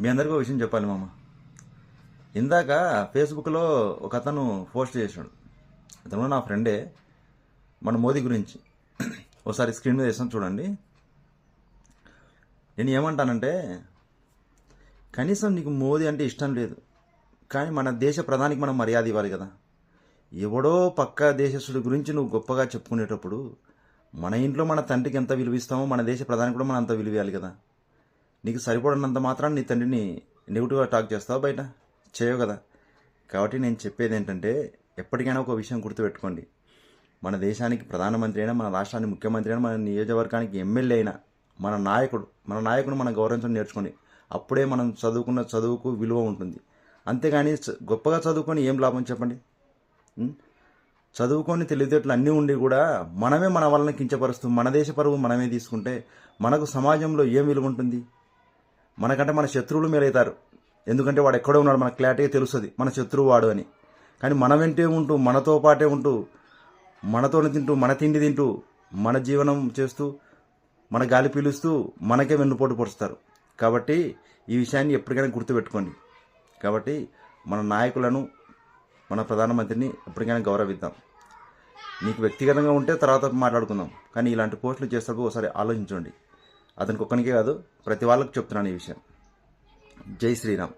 మీ అందరికీ ఒక విషయం చెప్పాలి మామ. ఇందాక ఫేస్బుక్లో ఒక అతను పోస్ట్ చేశాడు. అతను నా ఫ్రెండే మన మోదీ గురించి. ఒకసారి స్క్రీన్ మీద వేసాను చూడండి. నేను ఏమంటానంటే కనీసం నీకు మోదీ అంటే ఇష్టం లేదు. కానీ మన దేశ ప్రధానికి మనం మర్యాద ఇవ్వాలి కదా. ఎవడో పక్క దేశస్తుడి గురించి నువ్వు గొప్పగా చెప్పుకునేటప్పుడు మన ఇంట్లో మన తండ్రికి ఎంత విలువిస్తామో మన దేశ ప్రధానికి కూడా మనం అంత విలువేయాలి కదా. నీకు సరిపడినంత మాత్రం నీ తండ్రిని నెగిటివ్గా టాక్ చేస్తావు బయట? చేయవు కదా. కాబట్టి నేను చెప్పేది ఏంటంటే ఎప్పటికైనా ఒక విషయం గుర్తుపెట్టుకోండి. మన దేశానికి ప్రధానమంత్రి అయినా మన రాష్ట్రానికి ముఖ్యమంత్రి అయినా మన నియోజకవర్గానికి ఎమ్మెల్యే అయినా మన నాయకుడు మన నాయకుడు మనం గౌరవించడం నేర్చుకోండి. అప్పుడే మనం చదువుకున్న చదువుకు విలువ ఉంటుంది. అంతేగాని గొప్పగా చదువుకొని ఏం లాభం చెప్పండి? చదువుకొని తెలివితేటలు అన్నీ ఉండి కూడా మనమే మన వలన కించపరుస్తూ మన దేశ పరువు మనమే తీసుకుంటే మనకు సమాజంలో ఏం విలువ ఉంటుంది? మనకంటే మన శత్రువులు మేలవుతారు ఎందుకంటే వాడు ఎక్కడో ఉన్నాడు మనకు క్లారిటీగా తెలుస్తుంది. మన శత్రువు వాడు అని. కానీ మన వెంటే ఉంటూ మనతో పాటే ఉంటూ మనతోనే తింటూ మన తిండి తింటూ మన జీవనం చేస్తూ మన గాలి పీలుస్తూ మనకే వెన్నుపోటు పొడుస్తారు. కాబట్టి ఈ విషయాన్ని ఎప్పటికైనా గుర్తుపెట్టుకోండి. కాబట్టి మన నాయకులను మన ప్రధానమంత్రిని ఎప్పటికైనా గౌరవిద్దాం. నీకు వ్యక్తిగతంగా ఉంటే తర్వాత మాట్లాడుకుందాం. కానీ ఇలాంటి పోస్టులు చేసేటప్పుడు ఒకసారి ఆలోచించండి. అతనికి ఒక్కనికే కాదు ప్రతి వాళ్ళకి చెప్తున్నాను ఈ విషయం. జై శ్రీరామ్.